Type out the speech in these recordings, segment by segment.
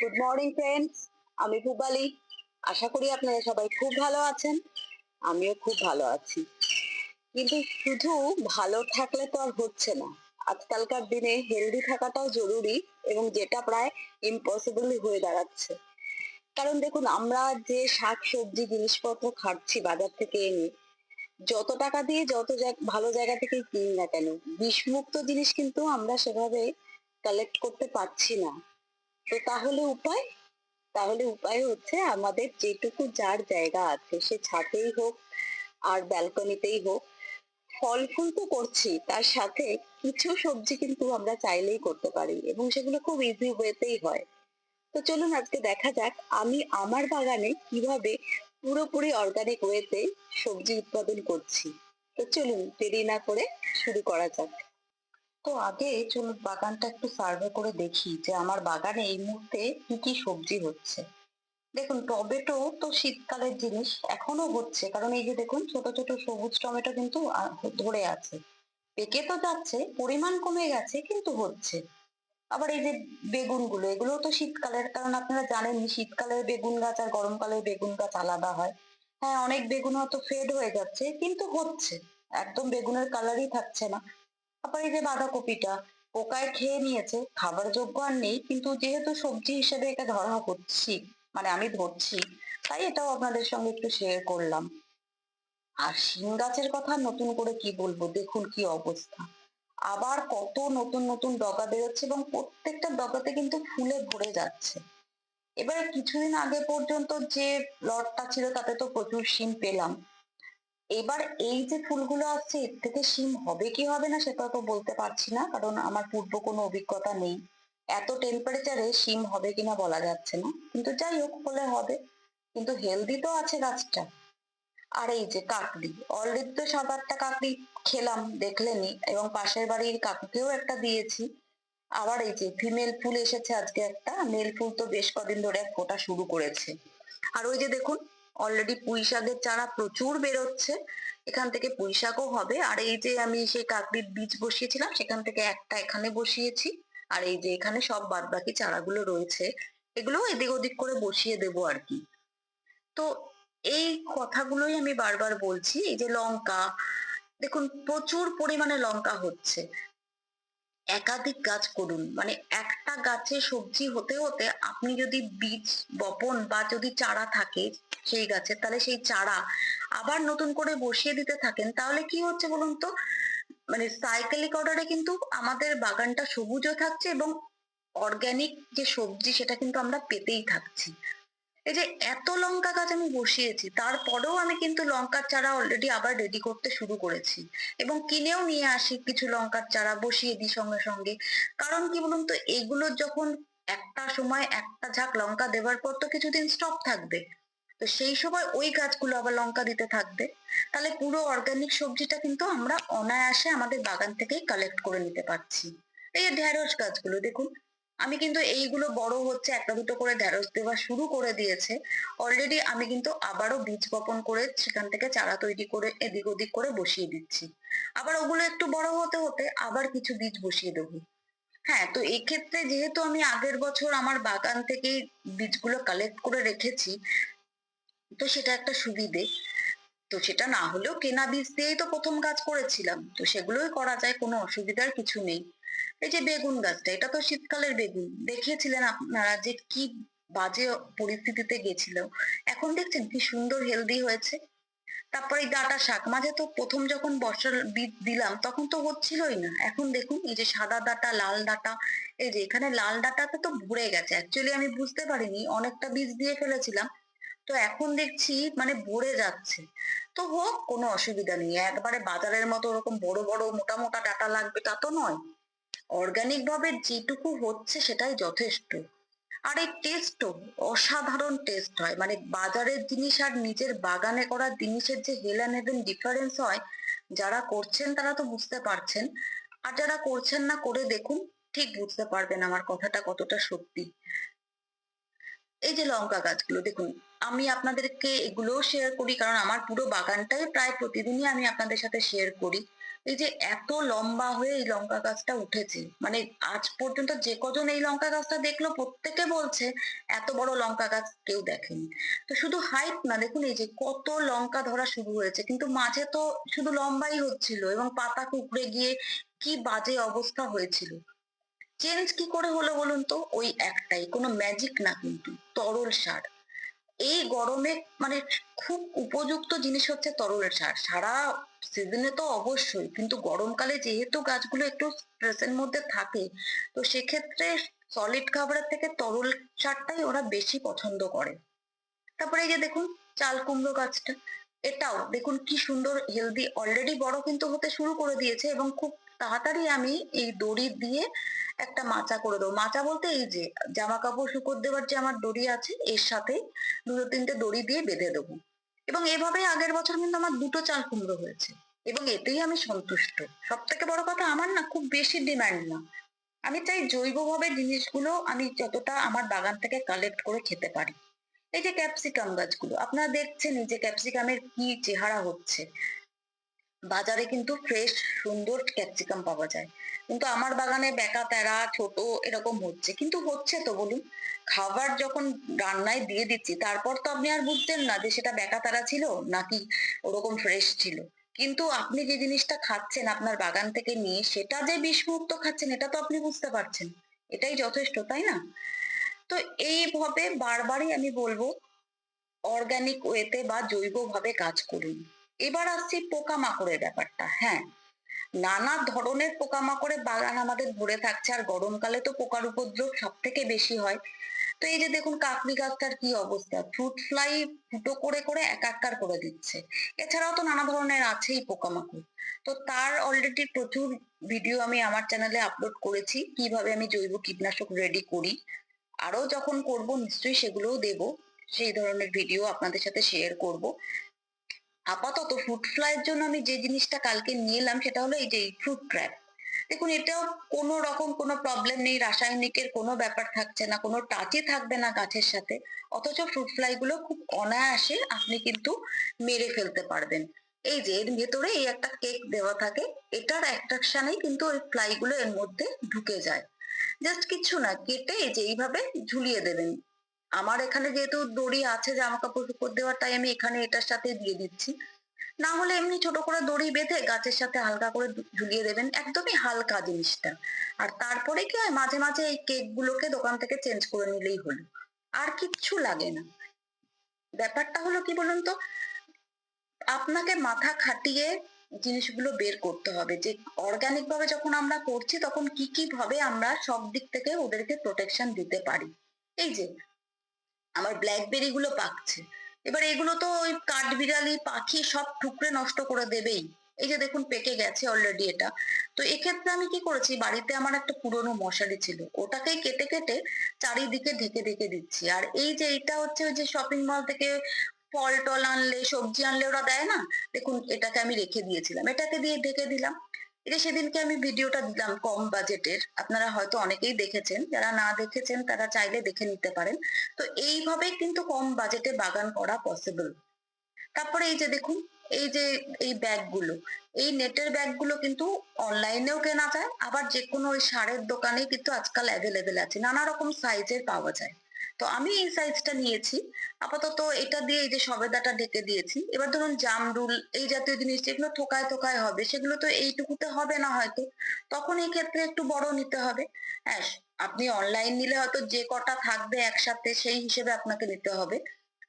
Good morning friends আমি পুবালি। আশা করি আপনারা সবাই খুব ভালো আছেন। আমিও খুব ভালো আছি। কিন্তু শুধু ভালো থাকলে তো আর হচ্ছে না। আজকালকার দিনে হেলদি থাকাটাও জরুরি এবং যেটা প্রায় ইম্পসিবল হয়ে দাঁড়াচ্ছে। কারণ দেখুন, আমরা যে শাক সবজি জিনিসপত্র খাচ্ছি বাজার থেকে এনে, যত টাকা দিয়ে যত ভালো জায়গা থেকে কিনি না কেন, বিষমুক্ত জিনিস কিন্তু আমরা সেভাবে কালেক্ট করতে পারছি না। তো তাহলে উপায়? তাহলে উপায় হচ্ছে আমাদের যেটুকু যার জায়গা আছে, সে ছাদেই হোক আর ব্যালকনিতেই হোক ফল ফুল তো করছি, তার সাথে কিছু সবজি কিন্তু আমরা চাইলেই করতে পারি এবং সেগুলো খুব ইজি ওয়েতেই হয়। তো চলুন আজকে দেখা যাক আমি আমার বাগানে কীভাবে পুরোপুরি অর্গানিক ওয়েতে সবজি উৎপাদন করছি। তো চলুন দেরি না করে শুরু করা যাক। তো আগে চলুন বাগানটা একটু সার্ভে করে দেখি যে আমার বাগানে এই মুহূর্তে কি কি সবজি হচ্ছে। দেখুন, টমেটো তো শীতকালের জিনিস, এখনও হচ্ছে। কারণ এই যে দেখুন, ছোট ছোট সবুজ টমেটো কিন্তু ধরে আছে। পেকে তো যাচ্ছে, পরিমাণ কমে গেছে, কিন্তু হচ্ছে। আবার এই যে বেগুনগুলো এগুলো তো শীতকালের, কারণ আপনারা জানেনই, শীতকালের বেগুন গাছ আর গরমকালের বেগুন গাছ আলাদা হয়। হ্যাঁ অনেক বেগুন হয়তো ফেড হয়ে যাচ্ছে, কিন্তু হচ্ছে। একদম বেগুনের কালারই থাকছে না। আবার এই যে বাঁধাকপিটা পোকায় খেয়ে নিয়েছে, খাবার যোগ্য আর নেই, কিন্তু যেহেতু সবজি হিসেবে এটা ধরা হচ্ছি মানে আমি ধরছি, তাই এটাও আপনাদের সঙ্গে একটু শেয়ার করলাম। আর শিম গাছের কথা নতুন করে কি বলব, দেখুন কি অবস্থা। আবার কত নতুন নতুন ডগা বেরোচ্ছে এবং প্রত্যেকটা ডগাতে কিন্তু ফুলে ভরে যাচ্ছে। এবার কিছুদিন আগে পর্যন্ত যে লটটা ছিল, তাতে তো প্রচুর শিম পেলাম। এবার এই যে ফুলগুলো আসছে এর থেকে শিম হবে কি হবে না সেটা তো বলতে পারছি না, কারণ আমার পূর্ব কোনো অভিজ্ঞতা নেই। এত টেম্পারেচারে শিম হবে কিনা বলা যাচ্ছে না, কিন্তু যাই হোক, হলে হবে। কিন্তু হেলদি তো আছে গাছটা। আর এই যে কাকড়ি অলরেডি তো সাত আটটা কাকড়ি খেলাম দেখলেনি এবং পাশের বাড়ির কাকুকেও একটা দিয়েছি। আবার এই যে ফিমেল ফুল এসেছে আজকে একটা মেল ফুল তো বেশ কদিন ধরে ফোটা শুরু করেছে। আর ওই যে দেখুন অলরেডি পুঁই শাকের চারা প্রচুর বেরোচ্ছে, এখান থেকে পুঁই শাকও হবে। আর এই যে আমি সেই কাকড়ির বীজ বসিয়েছিলাম, সেখান থেকে একটা এখানে বসিয়েছি। আর এই যে এখানে সব বাদ বাকি চারাগুলো রয়েছে এগুলো এদিক ওদিক করে বসিয়ে দেবো আর কি। তো এই কথাগুলোই আমি বারবার বলছি, এই যে লঙ্কা, দেখুন প্রচুর পরিমাণে লঙ্কা হচ্ছে। একাধিক গাছ করুন। মানে একটা গাছে সবজি হতে হতে আপনি যদি বীজ, বপন বা যদি চারা থাকে সেই গাছে, তাহলে সেই চারা আবার নতুন করে বসিয়ে দিতে থাকেন। তাহলে কি হচ্ছে বলুন তো? মানে সাইকেলিক অর্ডারে কিন্তু আমাদের বাগানটা সবুজও থাকছে এবং অর্গানিক যে সবজি সেটা কিন্তু আমরা পেতেই থাকছি। এই যে এত লঙ্কা গাছ আমি বসিয়েছি, তারপরেও আমি কিন্তু লঙ্কার চারা অলরেডি আবার রেডি করতে শুরু করেছি। এবং কিনেও নিয়ে আসি কিছু লঙ্কার চারা, বসিয়ে দিই সঙ্গে সঙ্গে। কারণ কি বলুন তো, এগুলো যখন একটা সময় একটা ঝাঁক লঙ্কা দেওয়ার পর তো কিছুদিন স্টপ থাকবে। তো সেই সময় ওই গাছগুলো আবার লঙ্কা দিতে থাকবে। তাহলে পুরো অর্গানিক সবজিটা কিন্তু আমরা অনায়াসে আমাদের বাগান থেকেই কালেক্ট করে নিতে পারছি। এই ঢেঁড়স গাছগুলো, দেখুন আমি কিন্তু এইগুলো বড় হচ্ছে একটা দুটো করে ঢেঁড়স দেওয়া শুরু করে দিয়েছে। অলরেডি আমি কিন্তু আবারও বীজ বপন করে সেখান থেকে চারা তৈরি করে এদিক ওদিক করে বসিয়ে দিচ্ছি। আবার ওগুলো একটু বড় হতে হতে আবার কিছু বীজ বসিয়ে দেবো। হ্যাঁ তো এই ক্ষেত্রে যেহেতু আমি আগের বছর আমার বাগান থেকে বীজগুলো কালেক্ট করে রেখেছি, তো সেটা একটা সুবিধে। তো সেটা না হলেও কেনা বীজ দিয়েই তো প্রথম কাজ করেছিলাম, তো সেগুলোই করা যায়, কোনো অসুবিধার কিছু নেই। এই যে বেগুন গাছটা, এটা তো শীতকালের বেগুন। দেখিয়েছিলেন আপনারা যে কি বাজে পরিস্থিতিতে গেছিল। এখন দেখছেন কি সুন্দর হেলদি হয়েছে। তারপরে ডাঁটা শাক, মাঝে তো প্রথম যখন বর্ষার বীজ দিলাম, তখন তো হচ্ছিলই না। এখন দেখুন, এই যে সাদা ডাঁটা, লাল ডাঁটা, এই যে এখানে লাল ডাঁটাতে তো ভরে গেছে। অ্যাকচুয়ালি আমি বুঝতে পারিনি, অনেকটা বীজ দিয়ে ফেলেছিলাম। তো এখন দেখছি মানে ভরে যাচ্ছে। তো হোক, কোনো অসুবিধা নেই। একবারে বাজারের মতো ওরকম বড় বড় মোটা মোটা ডাঁটা লাগবে তা তো নয়। অর্গানিক ভাবে যেটুকু হচ্ছে সেটাই যথেষ্ট। আর এই টেস্টও অসাধারণ টেস্ট হয়। মানে বাজারের জিনিস আর নিজের বাগানে করা জিনিসের যে হেল হেভেন ডিফারেন্স হয়, যারা করছেন তারা তো বুঝতে পারছেন। আর যারা করছেন না, করে দেখুন, ঠিক বুঝতে পারবেন আমার কথাটা কতটা সত্যি। এই যে লঙ্কা গাছগুলো, দেখুন, আমি আপনাদেরকে এগুলোও শেয়ার করি, কারণ আমার পুরো বাগানটাই প্রায় প্রতিদিনই আমি আপনাদের সাথে শেয়ার করি। এই যে এত লম্বা হয়ে এই লঙ্কা গাছটা উঠেছে মানে আজ পর্যন্ত যে কজন এই লঙ্কা গাছটা দেখল প্রত্যেকে বলছে এত বড় লঙ্কা গাছ কেউ দেখেনি। তো শুধু হাইট না, দেখুন এই যে কত লঙ্কা ধরা শুরু হয়েছে, কিন্তু মাঝে তো শুধু লম্বাই হচ্ছিল এবং পাতা কুকড়ে গিয়ে কি বাজে অবস্থা হয়েছিল। চেঞ্জ কি করে হলো বলুন তো? ওই একটাই, কোনো ম্যাজিক না কিন্তু, তরল সার। এই গরমে মানে খুব উপযুক্ত জিনিস হচ্ছে তরল সার, সারা সিজনে তো অবশ্যই, কিন্তু গরমকালে যেহেতু গাছগুলো একটু স্ট্রেসের মধ্যে থাকে, তো সেক্ষেত্রে সলিড খাবারের থেকে তরল সারটাই ওরা বেশি পছন্দ করে। তারপরে এই যে দেখুন, চাল কুমড়ো গাছটা, এটাও দেখুন কি সুন্দর হেলদি অলরেডি বড় কিন্তু হতে শুরু করে দিয়েছে এবং খুব তাড়াতাড়ি আমি এই দড়ি দিয়ে একটা মাচা করে দেবো। মাচা বলতে এই যে জামা কাপড় শুকোর দেওয়ার যে আমার দড়ি আছে, এর সাথে দুটো তিনটে দড়ি দিয়ে বেঁধে দেবো। এবং এভাবে আগের বছর কিন্তু আমার দুটো চাল কুমড়ো হয়েছে। এবং এতেই আমি সন্তুষ্ট। সব থেকে বড় কথা, আমার না খুব বেশি ডিমান্ড না। আমি চাই জৈবভাবে জিনিসগুলো আমি যতটা আমার বাগান থেকে কালেক্ট করে খেতে পারি। এই যে ক্যাপসিকাম গাছগুলো, আপনারা দেখছেন যে ক্যাপসিকামের কি চেহারা হচ্ছে। বাজারে কিন্তু ফ্রেশ সুন্দর ক্যাপসিকাম পাওয়া যায়। কিন্তু আমার বাগানে বেকা, তেরা, ছোট এরকম হচ্ছে। কিন্তু হচ্ছে তো বলুন, খাবার যখন রান্নায় দিয়ে দিচ্ছি, তারপর তো আপনি আর বুঝতেন না যে সেটা বেকা, তারা ছিল নাকি ওরকম ফ্রেশ ছিল। কিন্তু আপনি যে জিনিসটা খাচ্ছেন আপনার বাগান থেকে নিয়ে, সেটা যে বিষমুক্ত খাচ্ছেন, এটা তো আপনি বুঝতে পারছেন। এটাই যথেষ্ট, তাই না? তো এইভাবে বারবারই আমি বলব অর্গানিক ওয়েতে বা জৈবভাবে কাজ করুন। এবার আসছি পোকামাকড়ের ব্যাপারটা হ্যাঁ। নানা ধরনের পোকামাকড়ে বাগান আমাদের ভরে থাকছে, আর গরমকালে তো পোকার উপদ্রব সব থেকে বেশি হয়। তো এই যে দেখুন, কাকড়ি গাছটার কি অবস্থা? ফ্রুট ফ্লাই ফুটো করে করে একাকার করে দিচ্ছে। এছাড়াও তো নানা ধরনের আছেই পোকামাকড়। তো তার অলরেডি প্রচুর ভিডিও আমি আমার চ্যানেলে আপলোড করেছি, কীভাবে আমি জৈব কীটনাশক রেডি করি। আরও যখন করব, নিশ্চয়ই সেগুলোও দেব। সেই ধরনের ভিডিও আপনাদের সাথে শেয়ার করব। আপাতত ফ্রুট ফ্লাইয়ের জন্য আমি যে জিনিসটা কালকে নিয়ে এলাম সেটা হলো এই যে ফ্রুট ট্র্যাপ দেখুন, এটাও কোনো রকম কোনো প্রবলেম নেই, রাসায়নিকের কোনো ব্যাপার থাকছে না, কোনো টাচই থাকবে না গাছের সাথে। অথচ ফ্রুট ফ্লাই গুলো খুব অনায়াসে আপনি কিন্তু মেরে ফেলতে পারবেন। এই যে এর ভেতরে এই একটা কেক দেওয়া থাকে, এটার অ্যাট্রাকশনেই কিন্তু ওই ফ্লাই গুলো এর মধ্যে ঢুকে যায়। জাস্ট কিছু না, কেটে এই যে এইভাবে ঝুলিয়ে দেবেন। আমার এখানে যেহেতু দড়ি আছে জামা কাপড় শুকোর দেওয়ার, তাই আমি এখানে এটার সাথে দিয়ে দিচ্ছি। না হলে এমনি ছোট করে দড়ি বেঁধে গাছের সাথে হালকা করে ঝুলিয়ে দেবেন, একদমই হালকা জিনিসটা। আর তারপরে কি হয়, মাঝে মাঝে এই কেক গুলোকে দোকান থেকে চেঞ্জ করে নিলেই হলো। আর কিচ্ছু লাগে না। ব্যাপারটা হলো কি বলুন তো, আপনাকে মাথা খাটিয়ে জিনিসগুলো বের করতে হবে। যে অর্গানিক ভাবে যখন আমরা করছি, তখন কি কি ভাবে আমরা সব দিক থেকে ওদেরকে প্রোটেকশন দিতে পারি। এই যে আমার ব্ল্যাকবেরি গুলো পাকছে। এবার এগুলো তো ওই কাঠবিড়ালি, পাখি সব টুকরে নষ্ট করে দেবেই। এই যে দেখুন পেকে গেছে অলরেডি এটা। তো এক্ষেত্রে আমি কি করেছি, বাড়িতে আমার একটা পুরনো মশারি ছিল। ওটাকেই কেটে কেটে চারিদিকে ঢেকে ঢেকে দিচ্ছি। আর এই যে এটা হচ্ছে ওই যে শপিং মল থেকে ফল টল আনলে, সবজি আনলে ওরা দেয় না? দেখুন এটাকে আমি রেখে দিয়েছিলাম। এটাকে দিয়ে ঢেকে দিলাম। এটা সেদিনকে আমি ভিডিওটা দিলাম কম বাজেটের। আপনারা হয়তো অনেকেই দেখেছেন, যারা না দেখেছেন তারা চাইলে দেখে নিতে পারেন। তো এইভাবেই কিন্তু কম বাজেটে বাগান করা পসিবল তারপরে এই যে দেখুন, এই যে এই ব্যাগগুলো, এই নেটের ব্যাগগুলো কিন্তু অনলাইনেও কেনা যায়, আবার যে কোনো ওই সারের দোকানে কিন্তু আজকাল অ্যাভেলেবেল আছে, নানা রকম সাইজের পাওয়া যায়। তো আমি এই সাইজটা নিয়েছি। আপাতত এটা দিয়ে এই যে সবেদাটা ঢেকে দিয়েছি। এবার ধরুন জামরুল, এই জাতীয় জিনিস যেগুলো থোকায় থোকায় হবে, সেগুলো তো এইটুকুতে হবে না হয়তো। তখন এই ক্ষেত্রে একটু বড় নিতে হবে। হ্যাঁ আপনি অনলাইন নিলে হয়তো যে কটা থাকবে একসাথে সেই হিসেবে আপনাকে নিতে হবে।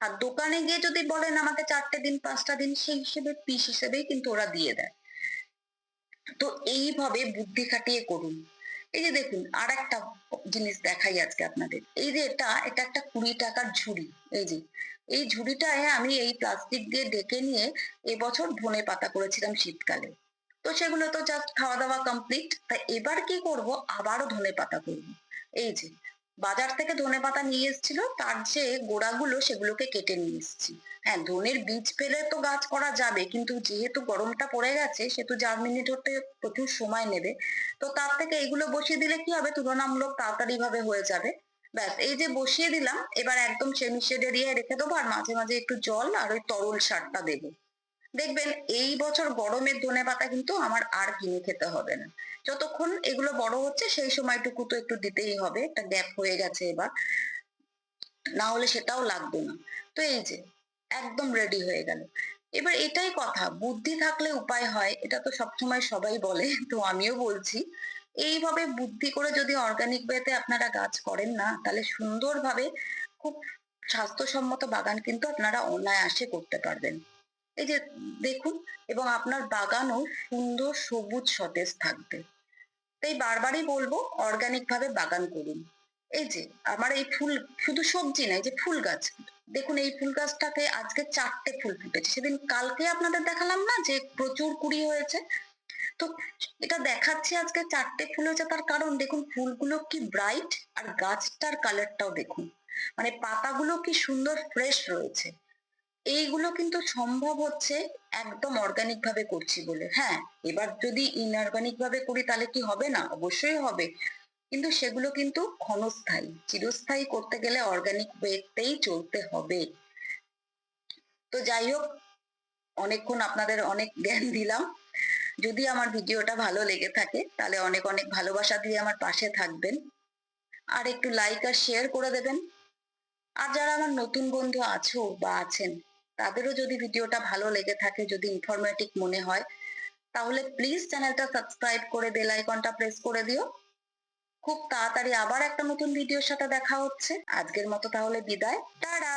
আর দোকানে গিয়ে যদি বলেন আমাকে চারটে দিন, পাঁচটা দিন, সেই হিসেবে পিস হিসেবেই কিন্তু ওরা দিয়ে দেয়। তো এইভাবে বুদ্ধি খাটিয়ে করুন। এই যে দেখুন আর একটা জিনিস দেখাই আজকে আপনাদের। এই যে এটা এটা একটা কুড়ি টাকার ঝুড়ি, এই যে। এই ঝুড়িটায় আমি এই প্লাস্টিক দিয়ে ডেকে নিয়ে এবছর ধনে পাতা করেছিলাম শীতকালে। তো সেগুলো তো জাস্ট খাওয়া দাওয়া কমপ্লিট তা এবার কি করব? আবারও ধনে পাতা করব। এই যে বাজার থেকে ধনে পাতা নিয়ে এসেছিল, তার যে গোড়াগুলো সেগুলোকে কেটে নিয়ে এসেছি। হ্যাঁ ধনের বীজ ফেলে তো গাছ করা যাবে, কিন্তু যেহেতু গরমটা পড়ে গেছে সেহেতু জার্মিনেট হতে প্রচুর সময় নেবে। তো তার থেকে এগুলো বসিয়ে দিলে কি হবে? তুলনামূলক তাড়াতাড়ি ভাবে হয়ে যাবে। ব্যাস, এই যে বসিয়ে দিলাম, এবার একদম সেমি শেড এরিয়ায় রেখে দেবো, আর মাঝে মাঝে একটু জল আর ওই তরল সারটা দেবো। দেখবেন এই বছর গরমের ধনে পাতা কিন্তু আমার আর কিনে খেতে হবে না। যতক্ষণ এগুলো বড় হচ্ছে সেই সময়টুকু তো একটু দিতেই হবে, একটা গ্যাপ হয়ে গেছে এবার। না হলে সেটাও লাগবে না। তো এই যে, একদম রেডি হয়ে গেল। এবার এটাই কথা, বুদ্ধি থাকলে উপায় হয়, এটা তো সবসময় সবাই বলে, তো আমিও বলছি। এইভাবে বুদ্ধি করে যদি অর্গানিক ওয়েতে আপনারা গাছ করেন না, তাহলে সুন্দরভাবে খুব স্বাস্থ্যসম্মত বাগান কিন্তু আপনারা অনায়াসে করতে পারবেন। এই যে দেখুন, এবং আপনার বাগানও সুন্দর সবুজ সতেজ থাকবে। তাই বারবারই বলব অর্গানিক ভাবে বাগান করুন। এই যে আমার এই ফুল, শুধু সবজি না এই যে ফুল গাছ। দেখুন, এই ফুল গাছটাকে আজকে চারটে ফুল ফুটেছে। সেদিন কালকে আপনাদের দেখালাম না যে প্রচুর কুড়ি হয়েছে? তো এটা দেখাচ্ছি আজকে চারটে ফুল হয়েছে, তার কারণ দেখুন, ফুলগুলো কি ব্রাইট আর গাছটার কালারটাও দেখুন। মানে পাতাগুলো কি সুন্দর ফ্রেশ রয়েছে। এইগুলো কিন্তু সম্ভব হচ্ছে একদম অর্গানিক ভাবে করছি বলে। হ্যাঁ এবার যদি ইনঅর্গানিক ভাবে করি তাহলে কি হবে না? অবশ্যই হবে। কিন্তু সেগুলো কিন্তু ক্ষণস্থায়ী। চিরস্থায়ী করতে গেলে অর্গানিক ওয়েতেই চলতে হবে। তো যাই হোক, অনেকক্ষণ আপনাদের অনেক জ্ঞান দিলাম। যদি আমার ভিডিওটা ভালো লেগে থাকে, তাহলে অনেক অনেক ভালোবাসা দিয়ে আমার পাশে থাকবেন। আর একটু লাইক আর শেয়ার করে দেবেন। আর যারা আমার নতুন বন্ধু আছো বা আছেন তাদেরও যদি ভিডিওটা ভালো লেগে থাকে, যদি ইনফরমেটিভ মনে হয়, তাহলে প্লিজ চ্যানেলটা সাবস্ক্রাইব করে বেল আইকনটা প্রেস করে দিও। খুব তাড়াতাড়ি আবার একটা নতুন ভিডিওর সাথে দেখা হচ্ছে। আজকের মতো তাহলে বিদায়। টাটা!